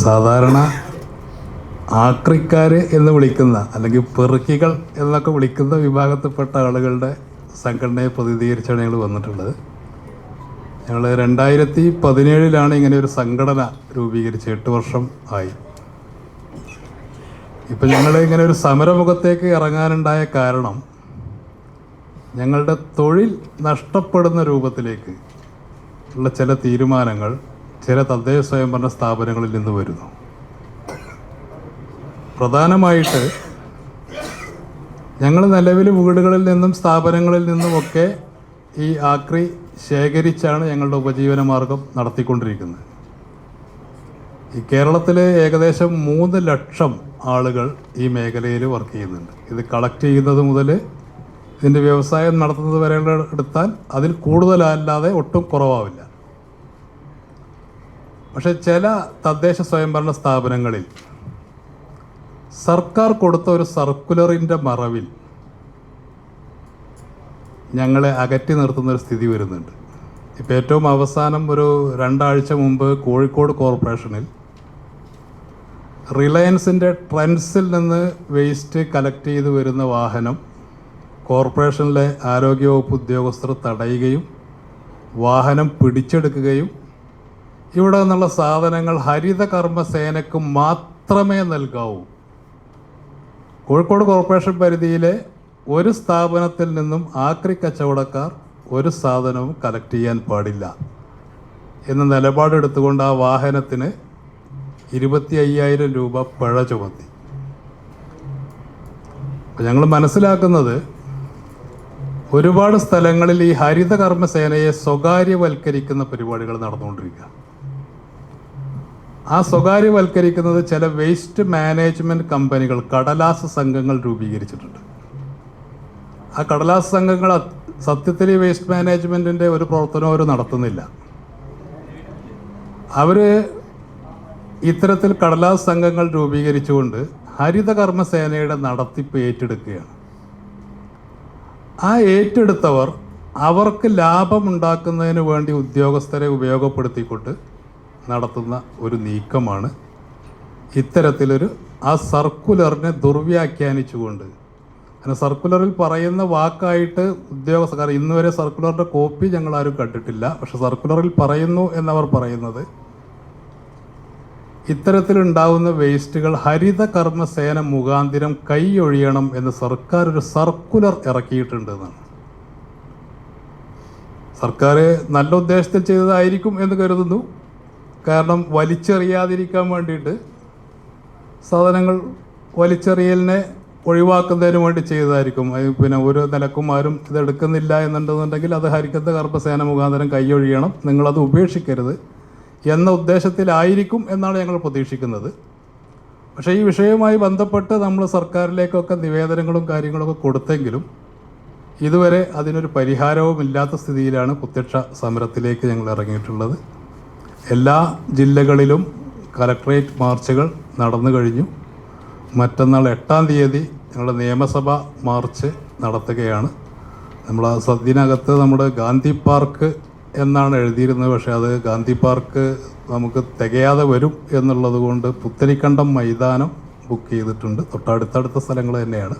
സാധാരണ ആക്രിക്കാർ എന്ന് വിളിക്കുന്ന അല്ലെങ്കിൽ പെറുക്കികൾ എന്നൊക്കെ വിളിക്കുന്ന വിഭാഗത്തിൽപ്പെട്ട ആളുകളുടെ സംഘടനയെ പ്രതിനിധീകരിച്ചാണ് ഞങ്ങൾ വന്നിട്ടുള്ളത്. ഞങ്ങൾ രണ്ടായിരത്തി പതിനേഴിലാണ് ഇങ്ങനെ ഒരു സംഘടന രൂപീകരിച്ച് എട്ട് വർഷം ആയി. ഇപ്പം ഞങ്ങൾ ഇങ്ങനെ ഒരു സമരമുഖത്തേക്ക് ഇറങ്ങാനുണ്ടായ കാരണം ഞങ്ങളുടെ തൊഴിൽ നഷ്ടപ്പെടുന്ന രൂപത്തിലേക്ക് ഉള്ള ചില തീരുമാനങ്ങൾ ചില തദ്ദേശ സ്വയംഭരണ സ്ഥാപനങ്ങളിൽ നിന്ന് വരുന്നു. പ്രധാനമായിട്ട് ഞങ്ങൾ നിലവിൽ വീടുകളിൽ നിന്നും സ്ഥാപനങ്ങളിൽ നിന്നുമൊക്കെ ഈ ആക്രി ശേഖരിച്ചാണ് ഞങ്ങളുടെ ഉപജീവന മാർഗം നടത്തിക്കൊണ്ടിരിക്കുന്നത്. ഈ കേരളത്തിലെ ഏകദേശം മൂന്ന് ലക്ഷം ആളുകൾ ഈ മേഖലയിൽ വർക്ക് ചെയ്യുന്നുണ്ട്. ഇത് കളക്ട് ചെയ്യുന്നത് മുതൽ ഇതിന്റെ വ്യവസായം നടത്തുന്നത് വരെ എടുത്താൽ അതിൽ കൂടുതലല്ലാതെ ഒട്ടും കുറവാവില്ല. പക്ഷെ ചില തദ്ദേശ സ്വയംഭരണ സ്ഥാപനങ്ങളിൽ സർക്കാർ കൊടുത്ത ഒരു സർക്കുലറിന്റെ മറവിൽ ഞങ്ങളെ അകറ്റി നിർത്തുന്ന ഒരു സ്ഥിതി വരുന്നുണ്ട്. ഇപ്പോൾ ഏറ്റവും അവസാനം ഒരു രണ്ടാഴ്ച മുമ്പ് കോഴിക്കോട് കോർപ്പറേഷനിൽ റിലയൻസിന്റെ ട്രെൻഡ്സിൽ നിന്ന് വേസ്റ്റ് കളക്ട് ചെയ്ത് വരുന്ന വാഹനം കോർപ്പറേഷനിലെ ആരോഗ്യവകുപ്പ് ഉദ്യോഗസ്ഥർ തടയുകയും വാഹനം പിടിച്ചെടുക്കുകയും ഇവിടെ നിന്നുള്ള സാധനങ്ങൾ ഹരിത കർമ്മസേനയ്ക്ക് മാത്രമേ നൽകാവൂ. കോഴിക്കോട് കോർപ്പറേഷൻ പരിധിയിലെ ഒരു സ്ഥാപനത്തിൽ നിന്നും ആക്രി കച്ചവടക്കാർ ഒരു സാധനവും കളക്ട് ചെയ്യാൻ പാടില്ല എന്ന നിലപാടെടുത്തുകൊണ്ട് ആ വാഹനത്തിന് ഇരുപത്തി അയ്യായിരം രൂപ പിഴ ചുമത്തി. അപ്പം ഞങ്ങൾ മനസ്സിലാക്കുന്നത് ഒരുപാട് സ്ഥലങ്ങളിൽ ഈ ഹരിത കർമ്മസേനയെ സ്വകാര്യവൽക്കരിക്കുന്ന പരിപാടികൾ നടന്നുകൊണ്ടിരിക്കുക ആ സ്വകാര്യവൽക്കരിക്കുന്നത് ചില വേസ്റ്റ് മാനേജ്മെന്റ് കമ്പനികൾ കടലാസ് സംഘങ്ങൾ രൂപീകരിച്ചിട്ടുണ്ട്. ആ കടലാസ് സംഘങ്ങൾ സത്യത്തിൽ ഈ വേസ്റ്റ് മാനേജ്മെന്റിന്റെ ഒരു പ്രവർത്തനം അവർ നടത്തുന്നില്ല. അവർ ഇത്തരത്തിൽ കടലാസ് സംഘങ്ങൾ രൂപീകരിച്ചുകൊണ്ട് ഹരിത കർമ്മസേനയുടെ നടത്തിപ്പ് ഏറ്റെടുക്കുകയാണ്. ആ ഏറ്റെടുത്തവർ അവർക്ക് ലാഭമുണ്ടാക്കുന്നതിന് വേണ്ടി ഉദ്യോഗസ്ഥരെ ഉപയോഗപ്പെടുത്തിക്കൊണ്ട് നടത്തുന്ന ഒരു നീക്കമാണ്. ഇത്തരത്തിലൊരു ആ സർക്കുലറിനെ ദുർവ്യാഖ്യാനിച്ചുകൊണ്ട്. അങ്ങനെ സർക്കുലറിൽ പറയുന്ന വാക്കായിട്ട് ഉദ്യോഗസ്ഥർ ഇന്ന് വരെ സർക്കുലറിന്റെ കോപ്പി ഞങ്ങൾ ആരും കണ്ടിട്ടില്ല. പക്ഷെ സർക്കുലറിൽ പറയുന്നു എന്നവർ പറയുന്നത് ഇത്തരത്തിലുണ്ടാവുന്ന വേസ്റ്റുകൾ ഹരിത കർമ്മസേന മുഖാന്തിരം കൈയൊഴിയണം എന്ന് സർക്കാർ ഒരു സർക്കുലർ ഇറക്കിയിട്ടുണ്ട് എന്നാണ് സർക്കാർ നല്ല ഉദ്ദേശത്തിൽ ചെയ്തതായിരിക്കും എന്ന് കരുതുന്നു. കാരണം വലിച്ചെറിയാതിരിക്കാൻ വേണ്ടിയിട്ട് സാധനങ്ങൾ വലിച്ചെറിയലിനെ ഒഴിവാക്കുന്നതിന് വേണ്ടി ചെയ്തതായിരിക്കും. പിന്നെ ഒരു നിലക്കും ആരും ഇത് എടുക്കുന്നില്ല എന്നുണ്ടെന്നുണ്ടെങ്കിൽ അത് ഹരിക്കത്ത് കർപ്പസേന മുഖാന്തരം കൈയൊഴിയണം. നിങ്ങളത് ഉപേക്ഷിക്കരുത് എന്ന ഉദ്ദേശത്തിലായിരിക്കും എന്നാണ് ഞങ്ങൾ പ്രതീക്ഷിക്കുന്നത്. പക്ഷേ ഈ വിഷയവുമായി ബന്ധപ്പെട്ട് നമ്മൾ സർക്കാരിലേക്കൊക്കെ നിവേദനങ്ങളും കാര്യങ്ങളൊക്കെ കൊടുത്തെങ്കിലും ഇതുവരെ അതിനൊരു പരിഹാരവും ഇല്ലാത്ത സ്ഥിതിയിലാണ് പ്രത്യക്ഷ സമരത്തിലേക്ക് ഞങ്ങൾ ഇറങ്ങിയിട്ടുള്ളത്. എല്ലാ ജില്ലകളിലും കലക്ട്രേറ്റ് മാർച്ചുകൾ നടന്നു കഴിഞ്ഞു. മറ്റന്നാൾ എട്ടാം തീയതി ഞങ്ങളുടെ നിയമസഭ മാർച്ച് നടത്തുകയാണ്. നമ്മൾ ആ സദ്യനകത്ത് നമ്മുടെ ഗാന്ധി പാർക്ക് എന്നാണ് എഴുതിയിരുന്നത്. പക്ഷേ അത് ഗാന്ധി പാർക്ക് നമുക്ക് തികയാതെ വരും എന്നുള്ളത് കൊണ്ട് പുത്തരിക്കണ്ടം മൈതാനം ബുക്ക് ചെയ്തിട്ടുണ്ട്. തൊട്ടടുത്തടുത്ത സ്ഥലങ്ങൾ തന്നെയാണ്.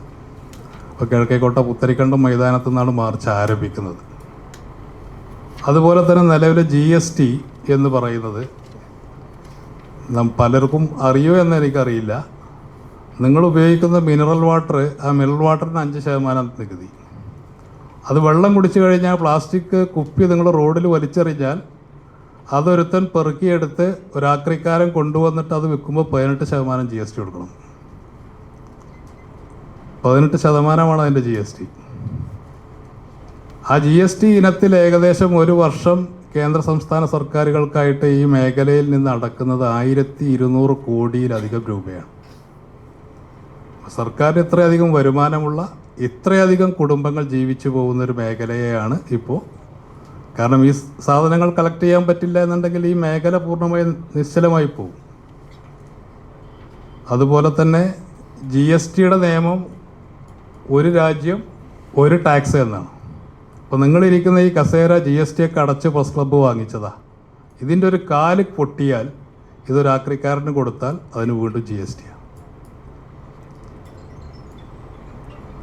അപ്പോൾ കിഴക്കേക്കോട്ട പുത്തരിക്കണ്ടം മൈതാനത്തു നിന്നാണ് മാർച്ച് ആരംഭിക്കുന്നത്. അതുപോലെ തന്നെ നിലവിൽ ജി എസ് ടി എന്ന് പറയുന്നത് നാം പലർക്കും അറിയോ എന്ന് എനിക്കറിയില്ല. നിങ്ങൾ ഉപയോഗിക്കുന്ന മിനറൽ വാട്ടർ ആ മിനറൽ വാട്ടറിന് അഞ്ച് ശതമാനം നികുതി. അത് വെള്ളം കുടിച്ചു കഴിഞ്ഞാൽ പ്ലാസ്റ്റിക് കുപ്പി നിങ്ങൾ റോഡിൽ വലിച്ചെറിഞ്ഞാൽ അതൊരുത്തൻ പെറുക്കിയെടുത്ത് ഒരാക്രിക്കാരൻ കൊണ്ടുവന്നിട്ട് അത് വിൽക്കുമ്പോൾ പതിനെട്ട് ശതമാനം ജി എസ് ടി കൊടുക്കണം. പതിനെട്ട് ശതമാനമാണ് അതിന്റെ ജി എസ് ടി ആ ജി എസ് ടി ഇനത്തിൽ ഏകദേശം ഒരു വർഷം കേന്ദ്ര സംസ്ഥാന സർക്കാരുകൾക്കായിട്ട് ഈ മേഖലയിൽ നിന്ന് അടക്കുന്നത് ആയിരത്തി ഇരുന്നൂറ് കോടിയിലധികം രൂപയാണ്. സർക്കാരിന് ഇത്രയധികം വരുമാനമുള്ള ഇത്രയധികം കുടുംബങ്ങൾ ജീവിച്ചു പോകുന്നൊരു മേഖലയെയാണ് ഇപ്പോൾ. കാരണം ഈ സാധനങ്ങൾ കളക്ട് ചെയ്യാൻ പറ്റില്ല എന്നുണ്ടെങ്കിൽ ഈ മേഖല പൂർണമായും നിശ്ചലമായി പോകും. അതുപോലെ തന്നെ ജി എസ് ടിയുടെ നിയമം ഒരു രാജ്യം ഒരു ടാക്സ് എന്നാണ്. അപ്പോൾ നിങ്ങളിരിക്കുന്ന ഈ കസേര ജി എസ് ടി ഒക്കെ അടച്ച് പ്രസ് ക്ലബ്ബ് വാങ്ങിച്ചതാ. ഇതിന്റെ ഒരു കാൽ പൊട്ടിയാൽ ഇതൊരു ആക്രിക്കാരന് കൊടുത്താൽ അതിന് വീണ്ടും ജി എസ് ടി ആണ്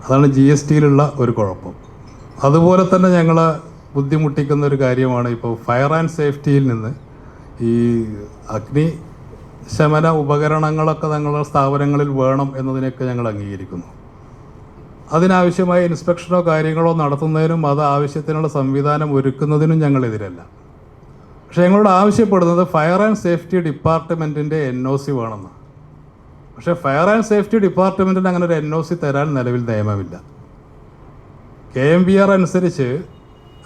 അതാണ് ജി എസ് ടിയിലുള്ള ഒരു കുഴപ്പം. അതുപോലെ തന്നെ ഞങ്ങളെ ബുദ്ധിമുട്ടിക്കുന്ന ഒരു കാര്യമാണ് ഇപ്പോൾ ഫയർ ആൻഡ് സേഫ്റ്റിയിൽ നിന്ന് ഈ അഗ്നി ശമന ഉപകരണങ്ങളൊക്കെ ഞങ്ങളുടെ സ്ഥാപനങ്ങളിൽ വേണം എന്നതിനൊക്കെ ഞങ്ങൾ അംഗീകരിക്കുന്നു. അതിനാവശ്യമായ ഇൻസ്പെക്ഷനോ കാര്യങ്ങളോ നടത്തുന്നതിനും അത് ആവശ്യത്തിനുള്ള സംവിധാനം ഒരുക്കുന്നതിനും ഞങ്ങൾ എതിരല്ല പക്ഷേ ഞങ്ങളോട് ആവശ്യപ്പെടുന്നത് ഫയർ ആൻഡ് സേഫ്റ്റി ഡിപ്പാർട്ട്മെന്റിന്റെ എൻ ഒ സി വേണമെന്ന് പക്ഷേ ഫയർ ആൻഡ് സേഫ്റ്റി ഡിപ്പാർട്ട്മെന്റിന് അങ്ങനെ ഒരു എൻ ഒ സി തരാൻ നിലവിൽ നിയമമില്ല. കെ എം ബി ആർ അനുസരിച്ച്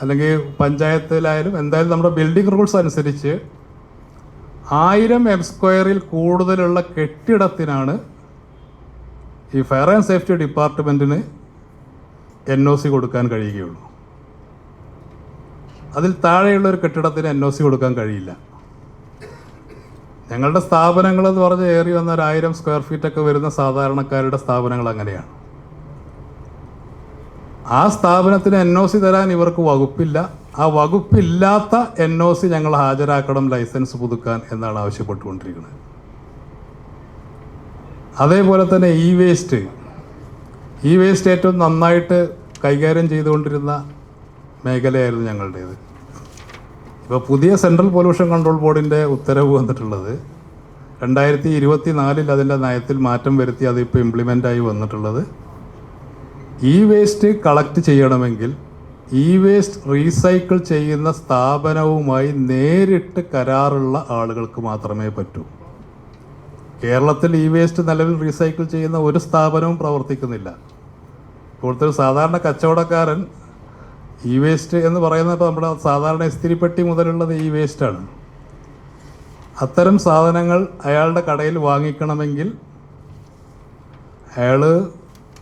അല്ലെങ്കിൽ പഞ്ചായത്തിലായാലും എന്തായാലും നമ്മുടെ ബിൽഡിംഗ് റൂൾസ് അനുസരിച്ച് ആയിരം എം സ്ക്വയറിൽ കൂടുതലുള്ള കെട്ടിടത്തിനാണ് ഈ ഫയർ ആൻഡ് സേഫ്റ്റി ഡിപ്പാർട്ട്മെന്റിന് എൻ ഒ സി കൊടുക്കാൻ കഴിയുകയുള്ളൂ. അതിൽ താഴെയുള്ള ഒരു കെട്ടിടത്തിന് എൻ ഒ സി കൊടുക്കാൻ കഴിയില്ല. ഞങ്ങളുടെ സ്ഥാപനങ്ങൾ എന്ന് പറഞ്ഞ് ഏറി വന്ന ഒരു ആയിരം സ്ക്വയർ ഫീറ്റൊക്കെ വരുന്ന സാധാരണക്കാരുടെ സ്ഥാപനങ്ങൾ അങ്ങനെയാണ്. ആ സ്ഥാപനത്തിന് എൻ ഒ സി തരാൻ ഇവർക്ക് വകുപ്പില്ല. ആ വകുപ്പില്ലാത്ത എൻ ഒ സി ഞങ്ങൾ ഹാജരാക്കണം ലൈസൻസ് പുതുക്കാൻ എന്നാണ് ആവശ്യപ്പെട്ടുകൊണ്ടിരിക്കുന്നത്. അതേപോലെ തന്നെ ഇ വേസ്റ്റ് ഇ വേസ്റ്റ് ഏറ്റവും നന്നായിട്ട് കൈകാര്യം ചെയ്തുകൊണ്ടിരുന്ന മേഖലയായിരുന്നു ഞങ്ങളുടേത്. ഇപ്പോൾ പുതിയ സെൻട്രൽ പൊല്യൂഷൻ കൺട്രോൾ ബോർഡിന്റെ ഉത്തരവ് വന്നിട്ടുള്ളത് രണ്ടായിരത്തി ഇരുപത്തി നാലിൽ അതിന്റെ നയത്തിൽ മാറ്റം വരുത്തി അതിപ്പോൾ ഇംപ്ലിമെന്റ് ആയി വന്നിട്ടുള്ളത്. ഇ വേസ്റ്റ് കളക്ട് ചെയ്യണമെങ്കിൽ ഇ വേസ്റ്റ് റീസൈക്കിൾ ചെയ്യുന്ന സ്ഥാപനവുമായി നേരിട്ട് കരാറുള്ള ആളുകൾക്ക് മാത്രമേ പറ്റൂ. കേരളത്തിൽ ഇ വേസ്റ്റ് നിലവിൽ റീസൈക്കിൾ ചെയ്യുന്ന ഒരു സ്ഥാപനവും പ്രവർത്തിക്കുന്നില്ല. ഇപ്പോഴത്തെ ഒരു സാധാരണ കച്ചവടക്കാരൻ ഇ വേസ്റ്റ് എന്ന് പറയുന്നത് ഇപ്പോൾ നമ്മുടെ സാധാരണ ഇസ്തിരിപ്പെട്ടി മുതലുള്ളത് ഇ വേസ്റ്റാണ് അത്തരം സാധനങ്ങൾ അയാളുടെ കടയിൽ വാങ്ങിക്കണമെങ്കിൽ അയാൾ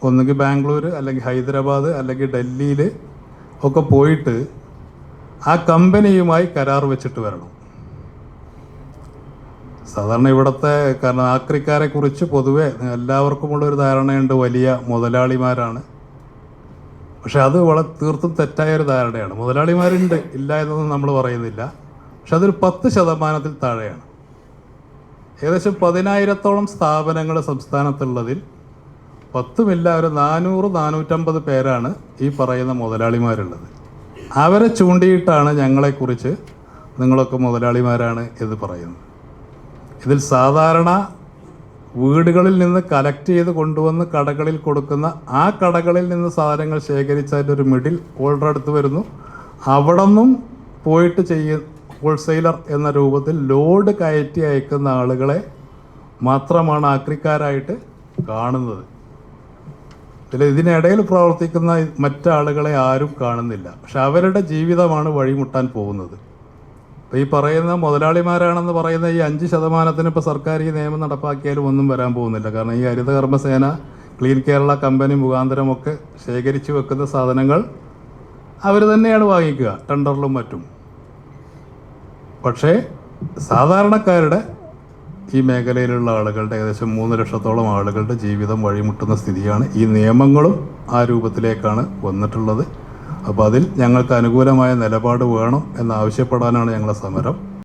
ഒന്നുകിൽ ബാംഗ്ലൂർ അല്ലെങ്കിൽ ഹൈദരാബാദ് അല്ലെങ്കിൽ ഡൽഹിയിൽ ഒക്കെ പോയിട്ട് ആ കമ്പനിയുമായി കരാർ വെച്ചിട്ട് വരണം. സാധാരണ ഇവിടുത്തെ കാരണം ആക്രിക്കാരെ കുറിച്ച് പൊതുവെ എല്ലാവർക്കുമുള്ള ഒരു ധാരണയുണ്ട്. വലിയ മുതലാളിമാരാണ്. പക്ഷെ അത് വളരെ തീർത്തും തെറ്റായ ഒരു ധാരണയാണ്. മുതലാളിമാരുണ്ട്. ഇല്ല എന്നൊന്നും നമ്മൾ പറയുന്നില്ല. പക്ഷെ അതൊരു പത്ത് ശതമാനത്തിൽ താഴെയാണ്. ഏകദേശം പതിനായിരത്തോളം സ്ഥാപനങ്ങൾ സംസ്ഥാനത്തുള്ളതിൽ പത്തുമില്ല ഒരു നാനൂറ് നാനൂറ്റമ്പത് പേരാണ് ഈ പറയുന്ന മുതലാളിമാരുള്ളത്. അവരെ ചൂണ്ടിയിട്ടാണ് ഞങ്ങളെക്കുറിച്ച് നിങ്ങളൊക്കെ മുതലാളിമാരാണ് എന്ന് പറയുന്നത്. ഇതിൽ സാധാരണ വീടുകളിൽ നിന്ന് കലക്ട് ചെയ്ത് കൊണ്ടുവന്ന് കടകളിൽ കൊടുക്കുന്ന ആ കടകളിൽ നിന്ന് സാധനങ്ങൾ ശേഖരിച്ചതിന്റെ ഒരു മിഡിൽ ഓർഡർ എടുത്ത് വരുന്നു. അവിടെ നിന്നും പോയിട്ട് ചെയ്യ ഹോൾസെയിലർ എന്ന രൂപത്തിൽ ലോഡ് കയറ്റി അയക്കുന്ന ആളുകളെ മാത്രമാണ് ആക്രിക്കാരായിട്ട് കാണുന്നത്. ഇതിൽ ഇതിനിടയിൽ പ്രവർത്തിക്കുന്ന മറ്റാളുകളെ ആരും കാണുന്നില്ല. പക്ഷെ അവരുടെ ജീവിതമാണ് വഴിമുട്ടാൻ പോകുന്നത്. അപ്പോൾ ഈ പറയുന്ന മുതലാളിമാരാണെന്ന് പറയുന്ന ഈ അഞ്ച് ശതമാനത്തിന് ഇപ്പോൾ സർക്കാർ ഈ നിയമം നടപ്പാക്കിയാലും ഒന്നും വരാൻ പോകുന്നില്ല. കാരണം ഈ ഹരിത കർമ്മസേന ക്ലീൻ കേരള കമ്പനി മുഖാന്തരമൊക്കെ ശേഖരിച്ചു വെക്കുന്ന സാധനങ്ങൾ അവർ തന്നെയാണ് വാങ്ങിക്കുക ടെൻഡറിലും മറ്റും. പക്ഷേ സാധാരണക്കാരുടെ ഈ മേഖലയിലുള്ള ആളുകളുടെ ഏകദേശം മൂന്ന് ലക്ഷത്തോളം ആളുകളുടെ ജീവിതം വഴിമുട്ടുന്ന സ്ഥിതിയാണ് ഈ നിയമങ്ങളും ആ രൂപത്തിലേക്കാണ് വന്നിട്ടുള്ളത്. അപ്പോൾ അതിൽ ഞങ്ങൾക്ക് അനുകൂലമായ നിലപാട് വേണം എന്നാവശ്യപ്പെടാനാണ് ഞങ്ങളുടെ സമരം.